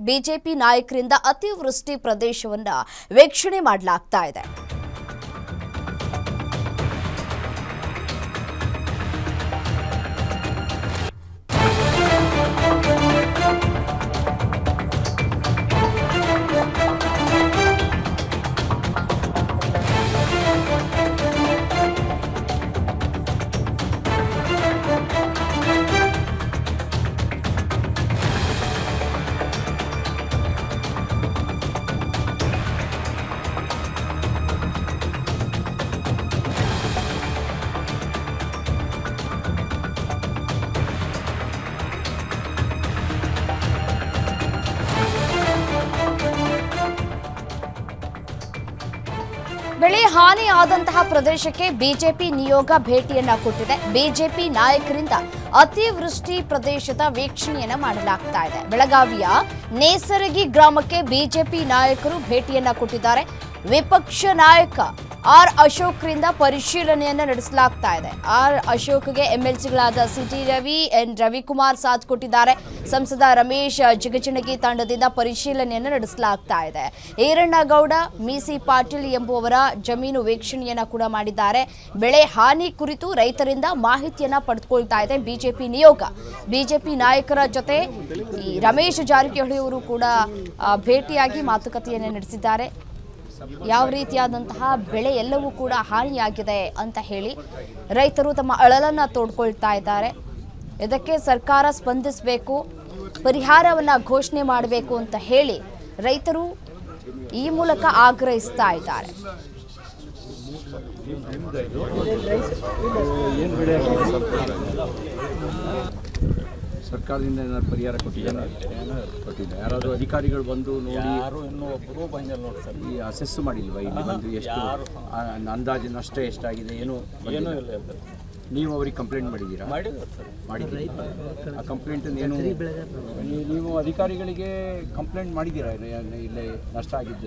BJP ನಾಯಕರಿಂದ ಅತಿವೃಷ್ಟಿ ಪ್ರದೇಶವನ್ನ ವೀಕ್ಷಣೆ ಮಾಡಲಾಗ್ತಾ ಇದೆ. ಬೆಳೆ ಹಾನಿಯಾದಂತಹ ಪ್ರದೇಶಕ್ಕೆ ಬಿಜೆಪಿ ನಿಯೋಗ ಭೇಟಿಯನ್ನ ಕೊಟ್ಟಿದೆ. ಬಿಜೆಪಿ ನಾಯಕರಿಂದ ಅತಿವೃಷ್ಟಿ ಪ್ರದೇಶದ ವೀಕ್ಷಣೆಯನ್ನ ಮಾಡಲಾಗ್ತಾ ಇದೆ. ಬೆಳಗಾವಿಯ ನೇಸರಗಿ ಗ್ರಾಮಕ್ಕೆ ಬಿಜೆಪಿ ನಾಯಕರು ಭೇಟಿಯನ್ನ ಕೊಟ್ಟಿದ್ದಾರೆ. ವಿಪಕ್ಷ ನಾಯಕ ಆರ್ ಅಶೋಕ್ರಿಂದ ಪರಿಶೀಲನೆಯನ್ನು ನಡೆಸಲಾಗ್ತಾ ಇದೆ. ಆರ್ ಅಶೋಕ್ಗೆ ಎಂಎಲ್ಸಿಗಳಾದ ಸಿಟಿ ರವಿ, ಎನ್ ರವಿಕುಮಾರ್ ಸಾಥ್ ಕೊಟ್ಟಿದ್ದಾರೆ. ಸಂಸದ ರಮೇಶ್ ಜಿಗಜಿಣಗಿ ತಂಡದಿಂದ ಪರಿಶೀಲನೆಯನ್ನು ನಡೆಸಲಾಗ್ತಾ ಇದೆ. ಈರಣ್ಣಗೌಡ, ಮೀಸಿ ಪಾಟೀಲ್ ಎಂಬುವರ ಜಮೀನು ವೀಕ್ಷಣೆಯನ್ನ ಕೂಡ ಮಾಡಿದ್ದಾರೆ. ಬೆಳೆ ಹಾನಿ ಕುರಿತು ರೈತರಿಂದ ಮಾಹಿತಿಯನ್ನ ಪಡೆದುಕೊಳ್ತಾ ಇದೆ ಬಿಜೆಪಿ ನಿಯೋಗ. ಬಿಜೆಪಿ ನಾಯಕರ ಜೊತೆ ರಮೇಶ್ ಜಾರಕಿಹೊಳಿ ಅವರು ಕೂಡ ಭೇಟಿಯಾಗಿ ಮಾತುಕತೆಯನ್ನು ನಡೆಸಿದ್ದಾರೆ. ಯಾವ ರೀತಿಯಾದಂತಹ ಬೆಳೆ ಎಲ್ಲವೂ ಕೂಡ ಹಾನಿಯಾಗಿದೆ ಅಂತ ಹೇಳಿ ರೈತರು ತಮ್ಮ ಅಳಲನ್ನ ತೋಡ್ಕೊಳ್ತಾ ಇದ್ದಾರೆ. ಇದಕ್ಕೆ ಸರ್ಕಾರ ಸ್ಪಂದಿಸಬೇಕು, ಪರಿಹಾರವನ್ನ ಘೋಷಣೆ ಮಾಡಬೇಕು ಅಂತ ಹೇಳಿ ರೈತರು ಈ ಮೂಲಕ ಆಗ್ರಹಿಸ್ತಾ ಇದ್ದಾರೆ. ಸರ್ಕಾರದಿಂದ ಏನಾದ್ರು ಪರಿಹಾರ ಕೊಟ್ಟಿದ್ದಾರೆ? ಕೊಟ್ಟಿದ್ದಾರೆ. ಯಾರಾದರೂ ಅಧಿಕಾರಿಗಳು ಬಂದು ನೋಡಿ ಯಾರು ಇನ್ನೂ ಒಬ್ಬರು ಬಂದಿಲ್ಲ ನೋಡಿ ಸರ್. ಈ ಅಸೆಸ್ ಮಾಡಿಲ್ವಾ? ಇಲ್ಲಿ ಬಂದು ಎಷ್ಟು ಅಂದಾಜು ನಷ್ಟ ಎಷ್ಟಾಗಿದೆ ಏನು ಏನೂ ಇಲ್ಲ ನೀವು ಅವ್ರಿಗೆ ಕಂಪ್ಲೇಂಟ್ ಮಾಡಿದ್ದೀರಾ? ಮಾಡಿದ ಸರ್. ಮಾಡಿದ್ದೀರಿ? ಆ ಕಂಪ್ಲೇಂಟ್ ಏನು ನೀವು- ನೀವು ಅಧಿಕಾರಿಗಳಿಗೆ ಕಂಪ್ಲೇಂಟ್ ಮಾಡಿದ್ದೀರಾ? ಇಲ್ಲೇ ನಷ್ಟ ಆಗಿದ್ದು?